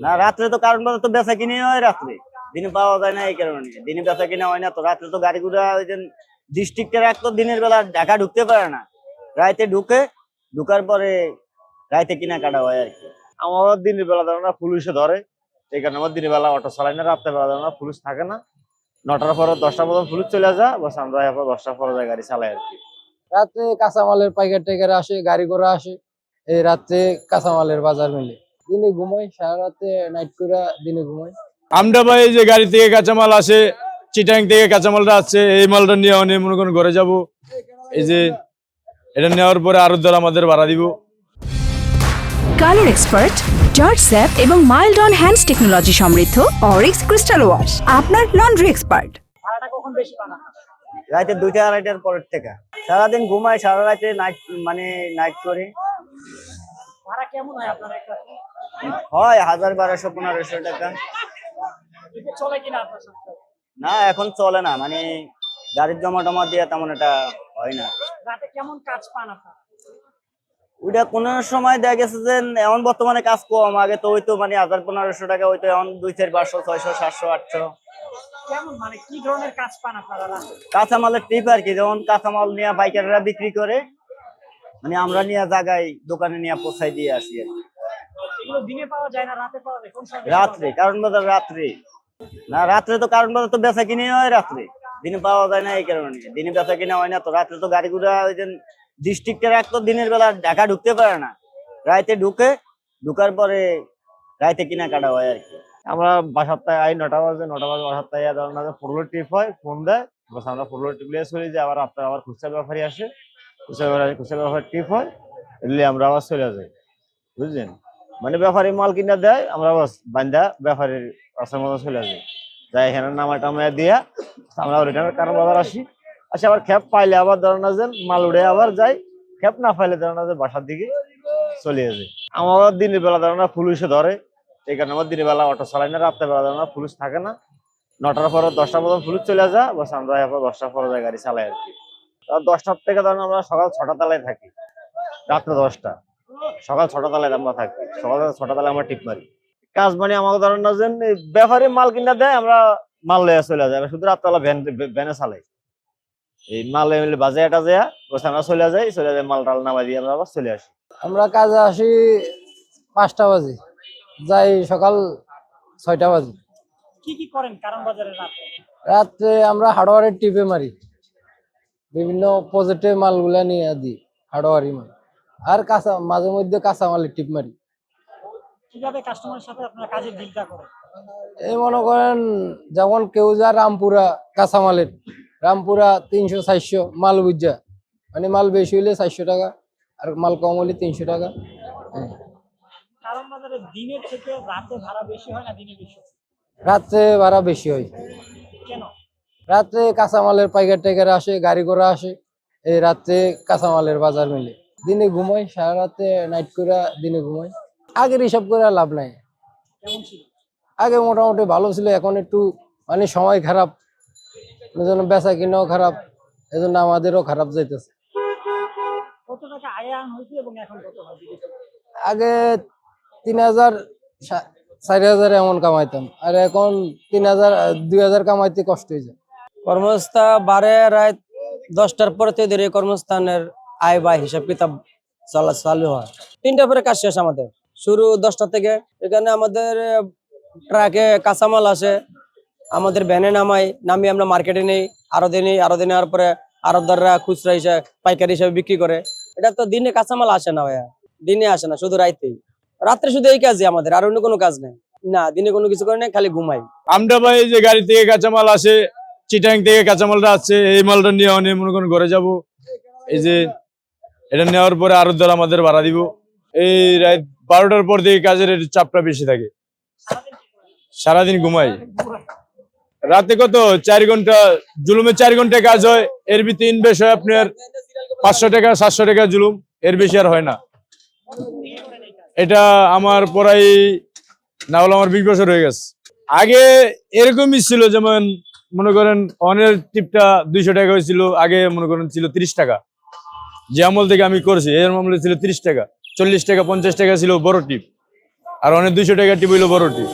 না রাত্রে তো কারণ বলতে তো বেচা কিনে হয় রাত্রে। দিনে পাওয়া যায় না এই কারণে। দিনে বেচা কিনা হয় না তো রাত্রে তো গাড়ি ঘোড়া ওই যে ডিস্ট্রিক্টের এক তো দিনের বেলা ঢাকা ঢুকতে পারে না। রাইতে ঢুকে ঢুকার পরে রাইতে কিনা কাটা হয় আর কি। আমার দিনের বেলা ধরো না পুলিশে ধরে। এই কারণে আমার দিনের বেলা অটো চালাই না রাত্রে বেলা ধরো না পুলিশ থাকে না। নটার পরে দশটার পর্যন্ত পুলিশ চলে যায় বাস আমরা এরপর দশটার পরে যায় গাড়ি চালাই আর কি। রাতে কাঁচামালের পাইকার টাইকার আসে গাড়ি ঘোড়া আসে এই রাতে কাঁচামালের বাজার মিলে। দিনে ঘুমাই সারা রাতে নাইট করে দিনে ঘুমাই। আমরা ভাই এই যে গাড়ি থেকে কাঁচামাল আসে চিটাং থেকে কাঁচামালটা আসছে এই মালটা নিয়ে অনেক মনে করেন ঘরে যাব। এই যে এটা নেওয়ার পরে আরও ধর আমাদের ভাড়া দিব। কালার এক্সপার্ট জর্জ স্যাপ এবং মাইল্ড অন হ্যান্ডস টেকনোলজি সমৃদ্ধ অরিক্স ক্রিস্টাল ওয়াশ আপনার লন্ড্রি এক্সপার্ট রাইতে দুইটা আড়াইটার পরের থেকে। সারাদিন ঘুমাই সারা রাতে নাইট মানে নাইট করে। ভাড়া কেমন হয় আপনার একটা? হয় হাজার বারোশো পনেরোশো টাকা। না এখন চলে না মানে গাড়ির জমা টমা দিয়ে তেমন এটা হয় না। কেমন কাজ পান ওইটা কোন সময় দেখা গেছে যে এমন বর্তমানে কাজ কম আগে তো হয়তো মানে হাজার পনেরোশো টাকা হয়তো এখন দুই চার পাঁচশো ছয়শো সাতশো আটশো। মানে কি ধরনের কাজ পান আপনারা রাতে? কাঁচামালের ট্রিপ আর কি যেমন কাঁচামাল নিয়ে বাইকাররা বিক্রি করে মানে আমরা নিয়ে জায়গায় দোকানে নিয়ে পৌঁছাই দিয়ে আসি আর কি। এগুলো দিনে পাওয়া যায় না রাতে পাওয়া যায়। কোন সময় রাত্রে কারণ বাজার রাত্রে। না রাত্রে তো কারণ বাজার তো বেচা কিনে হয় রাত্রে। দিনে পাওয়া যায় না এই কারণে। দিনে বেচা কিনা হয় না তো রাত্রে তো গাড়ি ঘোড়া ওই যে ডিস্ট্রিক্টের এক তো দিনের বেলা ঢাকা ঢুকতে পারে না। রাইতে ঢুকে ঢুকার পরে রাইতে কিনা কাটা হয় আর কি। আমরা বাসার থেকে আই নটা বাজে নটা বাজে বাসার থেকে ধরো না ফুটবল ট্রিপ হয় ফোন দেয়। বাস আমরা ফুটবল ট্রিপ নিয়ে চলে যাই আবার আপনার আবার খুচরা ব্যাপারী আসে। খুচরা ব্যাপারী খুচরা ব্যাপার ট্রিপ হয় এলে আমরা আবার চলে যাই। বুঝলেন? মানে ব্যাপারী মাল কিনা দেয়, আমরা বাস বান্ধা ব্যাপারীর রাস্তার মতো চলে যাই যাই এখানে নামা টামায় দিয়া আমরা রিটার্নের কারণ বাজার আসি। আসে আবার খেপ পাইলে আবার ধরো না যে মাল উড়ে আবার যাই খেপ না পাইলে ধরো না যে বাসার দিকে চলে যায় আমার দিনের বেলা ধরো না পুলিশে ধরে, এই কারণে আমার দিনের বেলা অটো চালাই না, রাত্রে বেলা ধরো না পুলিশ থাকে না। নটার পরে দশটার মতন পুলিশ চলে যায় বাস আমরা এরপর দশটার পরে যায় গাড়ি চালাই আর কি। দশটার থেকে ধরুন আমরা সকাল ছটা তালায় থাকি, রাত্রে দশটা। সকাল ছটা তালায় আমরা থাকি সকাল ছটা তালে আমরা টিপ মারি। কাজ মানে আমাকে ধরেন না যে এই ব্যাপারী মাল কিনা দেয় আমরা মাল লইয়া চলে যাই। আমরা শুধু রাত্রেবেলা ভ্যান ভ্যানে চালাই। এই মাল এমনি বাজে এটা যায় বসে আমরা চলে যাই চলে যাই মাল টাল নামাই দিয়ে আমরা আবার চলে আসি। আমরা কাজে আসি পাঁচটা বাজে যাই সকাল ছয়টা বাজে। কি কি করেন কারণ বাজারে রাতে? রাত্রে আমরা হার্ডওয়ারের টিপে মারি। বিভিন্ন প্রজেক্টে মালগুলা নিয়ে দিই হার্ডওয়ারি মাল। আর কাঁচা মাঝে মধ্যে কাঁচা মালের টিপ মারি। কীভাবে কাস্টমারের সাথে আপনারা কাজের ডিলটা করেন? এই মনে করেন যেমন কেউ যা রামপুরা কাঁচামালের রামপুরা তিনশো চারশো মাল বুঝা। মানে মাল বেশি হইলে চারশো টাকা আর মাল কম হলে তিনশো টাকা। কারণ বাজারে দিনের থেকে রাতে ভাড়া বেশি হয় না দিনে বেশি রাত্রে ভাড়া বেশি হয়। কেন? রাত্রে কাঁচামালের পাইকার টাইকার আসে গাড়ি ঘোড়া আসে এই রাত্রে কাঁচামালের বাজার মিলে। দিনে ঘুমাই সারা রাতে নাইট করে দিনে ঘুমাই। আগের হিসাব করে লাভ নাই। আগে মোটামুটি ভালো ছিল এখন একটু মানে সময় খারাপ। এজন্য বেচা কিনাও খারাপ এজন্য আমাদেরও খারাপ যাইতেছে। কত টাকা আয় আন হইতো এবং এখন কত হয় বিদেশে? আগে তিন হাজার সা- চারি হাজার এমন কামাইতাম আর এখন তিন হাজার দুই হাজার কামাইতে কষ্ট হয়ে যায় কর্মস্থা বারে রায় দশটার পরে তো এদের কর্মস্থানের আয় বা হিসাব কিতাব চালা চালু হয়। তিনটা পরে কাজ শেষ আমাদের। শুরু দশটা থেকে। এখানে আমাদের ট্রাকে কাঁচামাল আসে আমাদের ভ্যানে নামাই, নামিয়ে আমরা মার্কেটে নেই। আরও দিনই আরও দিনে আর পরে আরবদাররা খুচরা হিসাবে, পাইকারি হিসাবে বিক্রি করে। এটা তো দিনে কাঁচামাল আসে না ভাইয়া। দিনে আসে না, শুধু রাইতেই। রাত্রে শুধু এই কাজই আমাদের, আর অন্য কোনো কাজ নেই। না, দিনে কোনো কিছু করে না খালি ঘুমাই। আমরা ভাই যে গাড়ি থেকে কাঁচামাল আসে, চিটাং থেকে কাঁচামালটা আসছে, এই মালটা নিয়ে অনেক মনে করেন ঘরে যাব। এই যে এটা নেওয়ার পরে আরও ধর আমাদের ভাড়া দিব। এই রাত বারোটার পর থেকে কাজের চাপটা বেশি থাকে। সারাদিন ঘুমাই। রাতে কত? চার ঘণ্টা, জুলুমে চার ঘণ্টা কাজ হয়। এর ভিতরে ইনভেস্ট হয় আপনার পাঁচশো টাকা, সাতশো টাকা জুলুম। এর বেশি আর হয় না। এটা আমার পড়াই না হলে আমার বিশ বছর হয়ে গেছে। আগে এরকমই ছিল, যেমন মনে করেন অনের টিপটা দুইশো টাকা হয়েছিল, আগে মনে করেন ছিল তিরিশ টাকা। যে আমল থেকে আমি করছি, এর আমলে ছিল তিরিশ টাকা, চল্লিশ টাকা, পঞ্চাশ টাকা ছিল বড় টিপ, আর অনেক দুইশো টাকা টিপ হইল বড় টিপ।